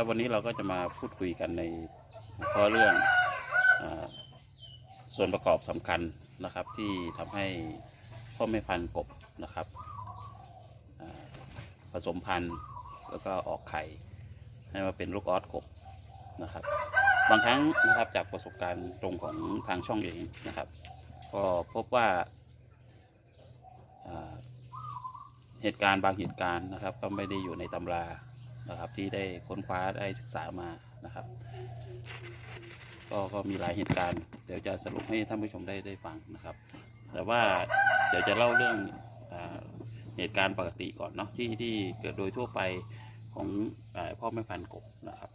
ครับวันนี้เราก็จะมาพูดคุยกันในข้อเรื่องอส่วนประกอบสำคัญนะครับ ที่ทำให้พ่อแม่พันธุ์กบนะครับผสมพันธุ์แล้วก็ออกไข่ให้มาเป็นลูกออสกบนะครับ บางครั้งนะครับจากประสบการณ์ตรงของทางช่องเองนะครับ ก็พบว่าเหตุการณ์บางเหตุการณ์นะครับ ก็ไม่ได้อยู่ในตำรา นะครับ ที่ได้ค้นคว้าได้ศึกษามานะครับ ก็ก็มีหลายเหตุการณ์ เดี๋ยวจะสรุปให้ท่านผู้ชมได้ได้ฟังนะครับ แต่ว่าเดี๋ยวจะเล่าเรื่องอเหตุการณ์ปกติก่อนเนาะที่ที่เกิดโดยทั่วไปของอพ่อแม่พันกบนะครับ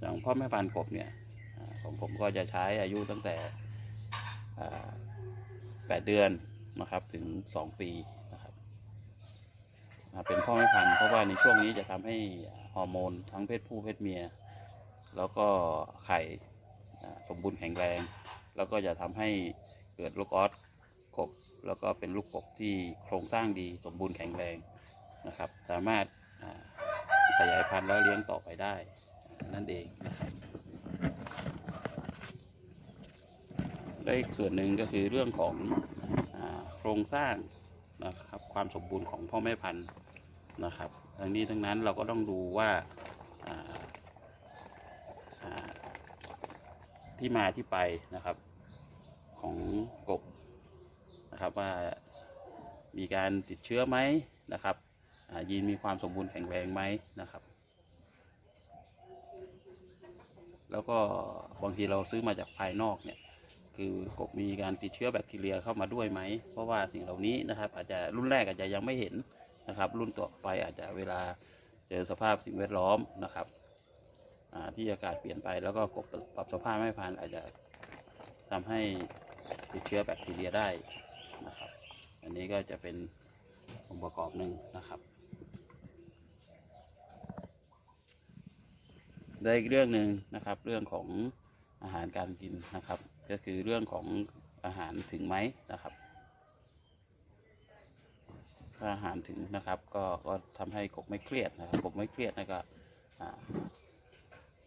อย่างพ่อแม่พันกบเนี่ยอของผมก็จะใช้อายุตั้งแต่แปดเดือนนะครับถึงสองปี เป็นพ่อแม่พันธุ์เพราะว่าในช่วงนี้จะทำให้ฮอร์โมนทั้งเพศผู้เพศเมีย แล้วก็ไข่สมบูรณ์แข็งแรง แล้วก็จะทำให้เกิดลูกออสกบแล้วก็เป็นลูกกบที่โครงสร้างดีสมบูรณ์แข็งแรงนะครับ สามารถขยายพันธุ์แล้วเลี้ยงต่อไปได้ นั่นเองนะครับและอีกส่วนหนึ่งก็คือเรื่องของอโครงสร้างนะครับความสมบูรณ์ของพ่อแม่พันธุ์ นะครับทั้งนี้ทั้งนั้นเราก็ต้องดูว่าาาที่มาที่ไปนะครับของกบนะครับว่ามีการติดเชื้อไหมนะครับยีนมีความสมบูรณ์แข็งแรงไหมนะครับ แล้วก็บางทีเราซื้อมาจากภายนอกเนี่ยคือกบมีการติดเชื้อแบคทีเรียเข้ามาด้วยไหม เพราะว่าสิ่งเหล่านี้นะครับ อาจจะรุ่นแรกอาจจะยังไม่เห็น นะครับ รุ่นต่อไปอาจจะเวลาเจอสภาพสิ่งแวดล้อมนะครับที่อากาศเปลี่ยนไปแล้วก็กบปรับสภาพไม่พันอาจจะทำให้ติดเชื้อแบคทีเรียได้นะครับ อันนี้ก็จะเป็นองค์ประกอบหนึ่งนะครับ ได้อีกเรื่องหนึ่งนะครับเรื่องของอาหารการกินนะครับ ก็คือเรื่องของอาหารถึงไหมนะครับาอาหารถึงนะครับ ก็ก็ทำให้กบไม่เครียดนะครับกบไม่เครียดนะก็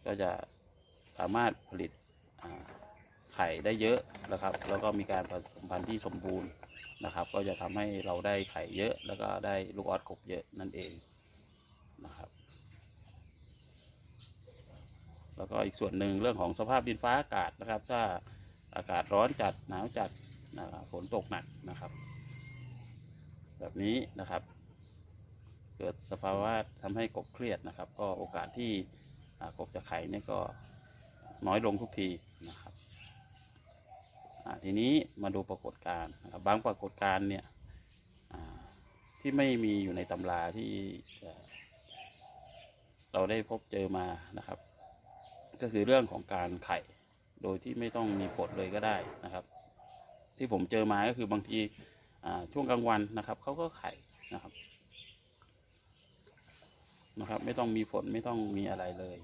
ก็จะสามารถผลิตไข่ได้เยอะนะครับ แล้วก็มีการผสมพันธุ์ที่สมบูรณ์นะครับ ก็จะทำให้เราได้ไข่เยอะ แล้วก็ได้ลูกออสกบเยอะนั่นเองนะครับ แล้วก็อีกส่วนหนึ่งเรื่องของสภาพดินฟ้าอากาศนะครับ ถ้าอากาศร้อนจัดหนาวจัดนะครับฝนตกหนักนะครับ แบบนี้นะครับ เกิดสภาวะทำให้กบเครียดนะครับ ก็โอกาสที่กบจะไข่เนี่ยก็น้อยลงทุกทีนะครับทีนี้มาดูปรากฏการณ์นะครับบางปรากฏการณ์เนี่ยที่ไม่มีอยู่ในตำราที่เราได้พบเจอมานะครับ ก็คือเรื่องของการไข่โดยที่ไม่ต้องมีผลเลยก็ได้นะครับ ที่ผมเจอมาก็คือบางที ช่วงกลางวันนะครับเขาก็ไข่นะครับนะครับ ไม่ต้องมีผลไม่ต้องมีอะไรเลย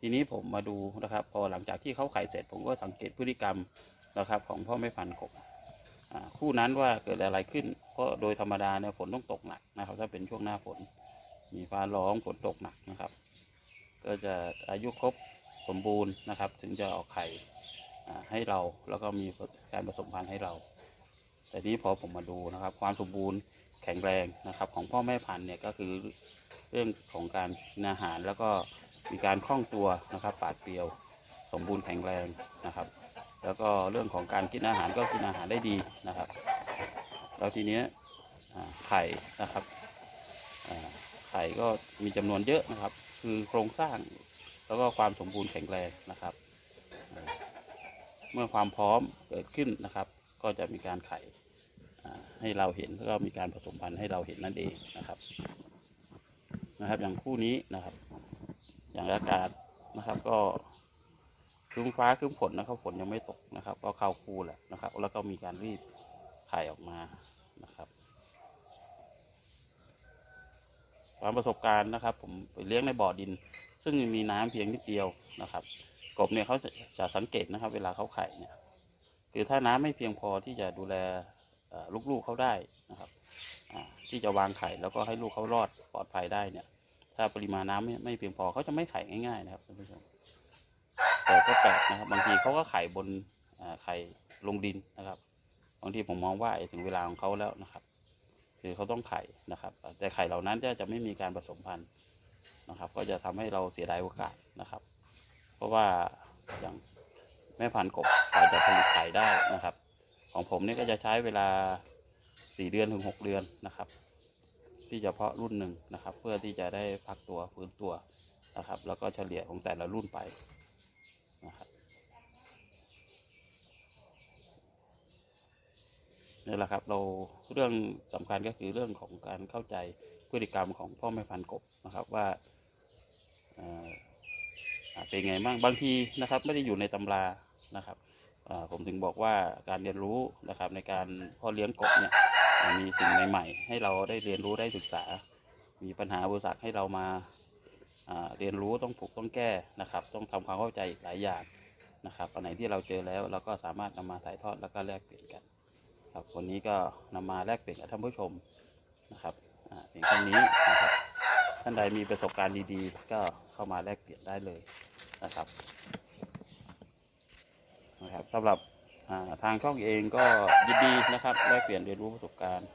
ทีนี้ผมมาดูนะครับ พอหลังจากที่เขาไข่เสร็จ ผมก็สังเกตพฤติกรรมนะครับ ของพ่อแม่พันธุ์กบคู่นั้นว่าเกิดอะไรขึ้นเพราะโดยธรรมดาเนี่ยฝนต้องตกหนักนะครับ ถ้าเป็นช่วงหน้าฝน มีฟ้าร้องฝนตกหนักนะครับ ก็จะอายุครบสมบูรณ์นะครับ ถึงจะออกไข่ให้เราแล้วก็มีการผสมพันธุ์ให้เรา แต่นี้พอผมมาดูนะครับ ความสมบูรณ์แข็งแรงนะครับ ของพ่อแม่พันธุ์เนี่ยก็คือเรื่องของการกินอาหารแล้วก็มีการคล่องตัวนะครับปาดเปรียว สมบูรณ์แข็งแรงนะครับ แล้วก็เรื่องของการกินอาหารก็กินอาหารได้ดีนะครับ แล้วทีเนี้ยไข่นะครับไข่ก็มีจำนวนเยอะนะครับ คือโครงสร้างแล้วก็ความสมบูรณ์แข็งแรงนะครับ เมื่อความพร้อมเกิดขึ้นนะครับ ก็จะมีการไข่ให้เราเห็นแล้วก็มีการผสมพันธุ์ให้เราเห็นนั่นเองนะครับนะครับ อย่างคู่นี้นะครับ อย่างอากาศนะครับ ก็ครึ้มฟ้าครึ้มฝนนะครับฝนยังไม่ตกนะครับ ก็เข้าคู่แหละนะครับ แล้วก็มีการรีดไข่ออกมานะครับความประสบการณ์นะครับ ผมไปเลี้ยงในบ่อดิน ซึ่งมีน้ำเพียงนิดเดียวนะครับ กบเนี่ยเขาจะจะสังเกตนะครับ เวลาเขาไข่เนี่ย คือถ้าน้ำไม่เพียงพอที่จะดูแลลูกๆเขาได้นะครับที่จะวางไข่แล้วก็ให้ลูกเขารอดปลอดภัยได้เนี่ย ถ้าปริมาณน้ำไม่ไม่เพียงพอเขาจะไม่ไข่ง่ายๆนะครับท่านผู้ชมแต่ก็แปลกนะครับ บางทีเขาก็ไข่บนไข่ลงดินนะครับบางทีผมมองว่าถึงเวลาของเขาแล้วนะครับ คือเขาต้องไข่นะครับ แต่ไข่เหล่านั้นจะจะไม่มีการผสมพันธุ์นะครับ ก็จะทำให้เราเสียดายโอกาสนะครับ เพราะว่าอย่าง แม่พันธุ์กบกว่าจะผลิตไข่ได้นะครับ ของผมนี่ก็จะใช้เวลาสี่เดือนถึงหกเดือนนะครับ ที่จะเพาะรุ่นหนึ่งนะครับ เพื่อที่จะได้พักตัวฟื้นตัวนะครับ แล้วก็เฉลี่ยของแต่ละรุ่นไปนะครับนี่แหละครับเราเรื่องสำคัญก็คือเรื่องของการเข้าใจพฤติกรรมของพ่อแม่พันธุ์กบนะครับว่าเอ่ออ่าเป็นไงบ้างบางทีนะครับ ไม่ได้อยู่ในตำรา นะครับผมถึงบอกว่าการเรียนรู้นะครับในการพ่อเลี้ยงกบเนี่ยมีสิ่งใหม่ ๆ ให้เราได้เรียนรู้ได้ศึกษา มีปัญหาอุปสรรคให้เรามาเรียนรู้ต้องผูกต้องแก้นะครับ ต้องทำความเข้าใจหลายอย่างนะครับอันไหนที่เราเจอแล้วเราก็สามารถนำมาถ่ายทอดแล้วก็แลกเปลี่ยนกัน ครับวันนี้ก็นำมาแลกเปลี่ยนกับท่านผู้ชมนะครับเพียงเท่านี้นะครับท่านใดมีประสบการณ์ดีๆ ก็เข้ามาแลกเปลี่ยนได้เลยนะครับ นะครับสำหรับทางช่องเองก็ยินดีนะครับแลกเปลี่ยนเรียนรู้ประสบการณ์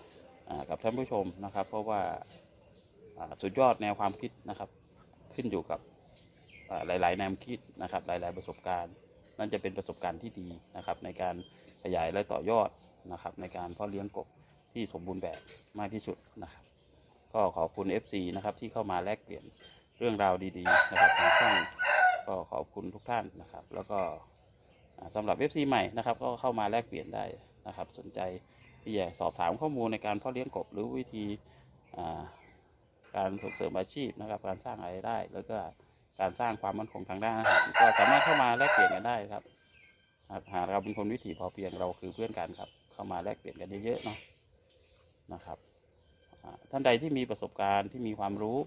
กับท่านผู้ชมนะครับ เพราะว่าสุดยอดแนวความคิดนะครับ ขึ้นอยู่กับหลาย ๆ แนวคิดนะครับ หลาย ๆ ประสบการณ์ นั่นจะเป็นประสบการณ์ที่ดีนะครับ ในการขยายและต่อยอดนะครับ ในการเพาะเลี้ยงกบที่สมบูรณ์แบบมากที่สุดนะครับ ก็ขอบคุณ FC นะครับที่เข้ามาแลกเปลี่ยนเรื่องราวดี ๆ นะครับทางช่องก็ขอบคุณทุกท่านนะครับ แล้วก็ สำหรับ FC ใหม่นะครับ ก็เข้ามาแลกเปลี่ยนได้นะครับ สนใจที่จะสอบถามข้อมูลในการเพาะเลี้ยงกบหรือวิธีการส่งเสริมอาชีพนะครับ การสร้างรายได้ แล้วก็การสร้างความมั่นคงทางด้านอาหารก็สามารถเข้ามาแลกเปลี่ยนกันได้ครับหากเราเป็นคนวิถีพอเพียงเราคือเพื่อนกันครับ เข้ามาแลกเปลี่ยนกันเยอะๆเนาะนะครับท่านใดที่มีประสบการณ์ที่มีความรู้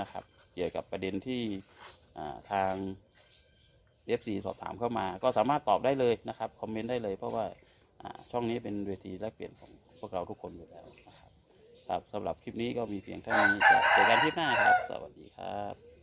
นะครับ เกี่ยวกับประเด็นที่ทาง FC สอบถามเข้ามา ก็สามารถตอบได้เลยนะครับคอมเมนต์ได้เลยเพราะว่าช่องนี้เป็นเวทีแลกเปลี่ยนของพวกเราทุกคนอยู่แล้วนะครับครับสำหรับคลิปนี้ก็มีเพียงเท่านี้เจอกันคลิปหน้าครับ สวัสดีครับ